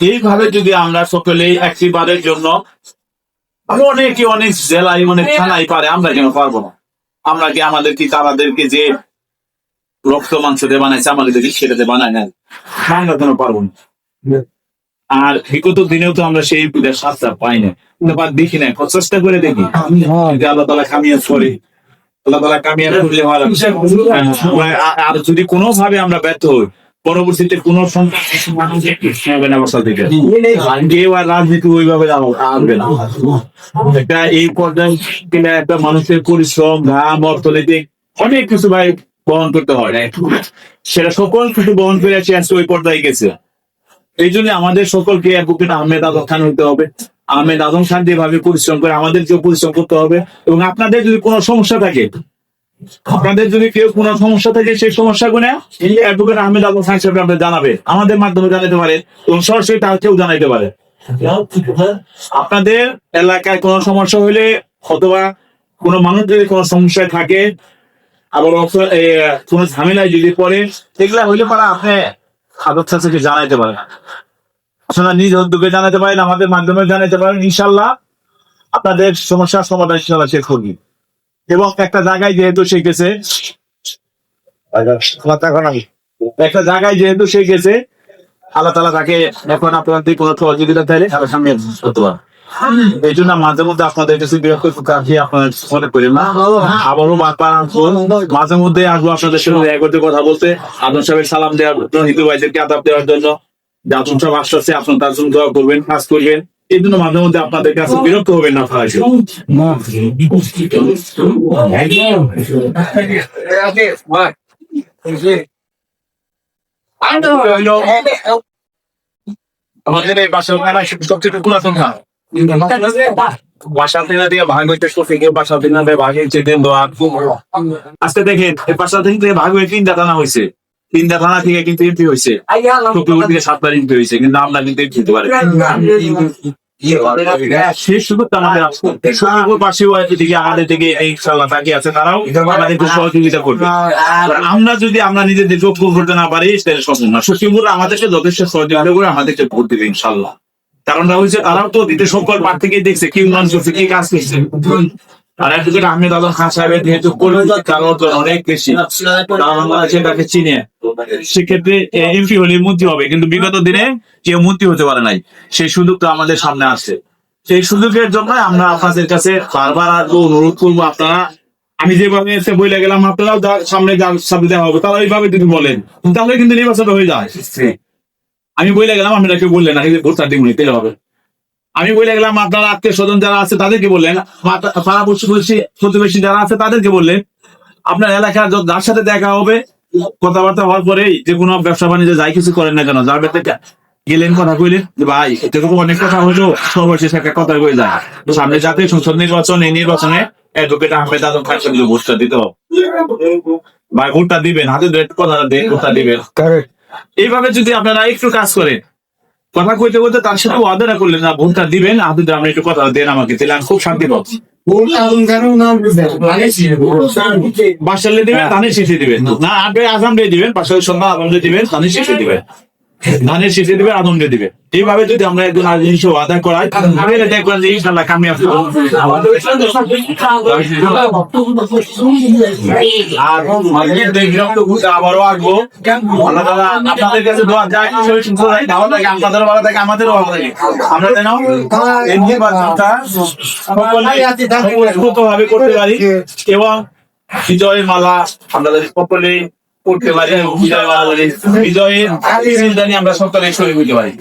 এইভাবে যদি আমরা সকলেই একটিবারের জন্য অনেকে অনেক জেলায় অনেক থানায় পারে আমরা কেন পারব না? আমরা কি আমাদের কি তারাদেরকে যে রক্ত মাংস দিয়ে বানাইছে আমাদেরকে সেটা দিয়ে বানায় না আমরা কেন পারব না? আর বিগত দিনেও তো আমরা সেই পূজার সাজটা পাই না দেখি না চেষ্টা করে দেখি। আল্লাহ তালা কামিয়াত করে আল্লাহ তালা করলে হ্যাঁ, আর- আর যদি কোনো ভাবে আমরা ব্যর্থ হই পরবর্তীতে কোন সন্তান হবে না বসা থেকে কেউ আর রাজনীতি ওইভাবে না। একটা এই পর্যায়ে কিনা একটা মানুষের পরিশ্রম ঘাম অর্থনৈতিক অনেক কিছু ভাই বহন করতে হয়। সেটা সকল কিছু বহন করে আছে আজকে ওই পর্যায়ে গেছে। এই জন্য আমাদের সকলকে অ্যাডভোকেট আহমেদ আজম খান হইতে হবে। আহমেদ আজম খান যেভাবে পরিশ্রম করে আমাদেরকেও পরিশ্রম করতে হবে এবং আপনাদের যদি কোনো সমস্যা থাকে আপনাদের যদি কেউ কোনো সমস্যা থাকে সেই সমস্যাগুলো অ্যাডভোকেট আহমেদ সাহেব জানাবে। আমাদের মাধ্যমে জানাতে এবং সরাসরি জানাইতে পারে আপনাদের এলাকায় কোনো সমস্যা হলে অথবা কোনো মানুষ যদি কোনো সমস্যায় থাকে, আবার কোনো ঝামেলায় যদি পড়ে, এগুলা হইলে পরে আপনি হাজর থেকে জানাইতে পারেন। আপনারা নিজ উদ্যোগে জানাতে পারেন, আমাদের মাধ্যমে জানাতে পারেন। ইনশাল্লাহ আপনাদের সমস্যার সমাধান ইনশাল্লাহ সে করবি। এবং একটা জায়গায় যেহেতু সে গেছে একটা জায়গায় যেহেতু সে গেছে আল্লাহ তালা তাকে এখন আপনাদের কোনো সহযোগিতা সামনে এই জন্য মাঝে মধ্যে আপনাদের কাছে বিরক্ত কাজে আপনার মনে করেন না? আবারও। মাঝে মধ্যে আসব আপনাদের দেখা করতে কথা বলতে। আদম সাহেবের সালাম দেওয়ার জন্য হিন্দু ভাইদেরকে আদাব দেওয়ার জন্য। আদম সাহেব আসছে আপনার তার জন্য দোয়া করবেন কাজ করবেন। এই জন্য মাঝে মধ্যে আপনাদের কাছে বিরক্ত হবেন না। আমাদের এই সবচেয়ে পুরাতন বাসা থেকে দিয়ে ভাগ হইতে সফিকে বাসা থেকে ভাগ হয়েছে দিন আজকে দেখেন এই বাসা থেকে ভাগ হয়ে তিনটা থানা হয়েছে। তিনটা থানা থেকে কিন্তু এমপি হয়েছে। থেকে হয়েছে কিন্তু আমরা কিন্তু এমপি হতে পারি আমরা যদি আমরা নিজেদের যোগ্য করতে না পারি তাহলে সম্ভব না। সচিবুর আমাদেরকে যথেষ্ট সহযোগিতা করে আমাদেরকে ভোট দেবে ইনশাল্লাহ কারণটা হচ্ছে তারাও তো দিতে সকল পার থেকে দেখছে কি উন্নয়ন করছে কি কাজ করছে। খান সাহেবের যেহেতু অনেক বেশি তাকে চিনে। সেক্ষেত্রে এমপি হলে মন্ত্রী হবে, কিন্তু বিগত দিনে কেউ মন্ত্রী হতে পারে নাই, সেই আমাদের সামনে আসছে। সেই সুযোগের জন্য আমরা আপনাদের কাছে বারবার আসব, অনুরোধ করব আপনারা। আমি যেভাবে এসে বইলে গেলাম, আপনারাও সামনে যার সামনে দেওয়া হবে, তারা এইভাবে যদি বলেন, তাহলে কিন্তু নির্বাচন হয়ে যায়। আমি বইলে গেলাম কেউ বললেন না ভোট দিন তেলে হবে। আমি বলে গেলাম আপনার আত্মীয় স্বজন যারা আছে তাদেরকে বললেন পাড়া প্রতিবেশী প্রতিবেশী যারা আছে তাদেরকে বললেন আপনার এলাকার যার সাথে দেখা হবে কথাবার্তা হওয়ার পরেই যে কোনো ব্যবসা বাণিজ্য যাই কিছু করেন না কেন যার থেকে গেলেন কথা কইলেন যে ভাই এরকম অনেক কথা হলো সর্বশেষ একটা কথা কয়ে যায়। তো সামনে যাতে সংসদ নির্বাচন এই নির্বাচনে অ্যাডভোকেট আহমেদ আজম খান সাহেব ভোটটা দিতে হবে। ভাই ভোটটা দিবেন হাতে কথাটা দিয়ে ভোটটা দিবেন। এইভাবে যদি আপনারা একটু কাজ করেন কথা কইতে বলতে তার সাথে ওয়াদাটা করলেন না ভোটটা দিবেন আপনি তো আপনি একটু কথা দেন আমাকে তাহলে আমি খুব শান্তি পাবো। বাসালে দিবেন ধানের শেষে দিবেন। না আপনি আজাম দিয়ে দিবেন বাসালে সন্ধ্যা আসাম দিয়ে দিবেন ধানের শেষে দিবেন। ধানের শেষে দিবেন আদম দিয়ে দিবেন এইভাবে যদি আমরা একজন জিনিস আদায় করাই ইনশাল্লাহ আবারও আসব। আপনাদের কাছে থাকে ভালো থাকে ভালো থাকে। আমরা যেন করতে পারি, এবং বিজয়ের মালা যদি সকলে করতে পারি বিজয় বিজয়ের আমরা সকলে শরীর হইতে পারি।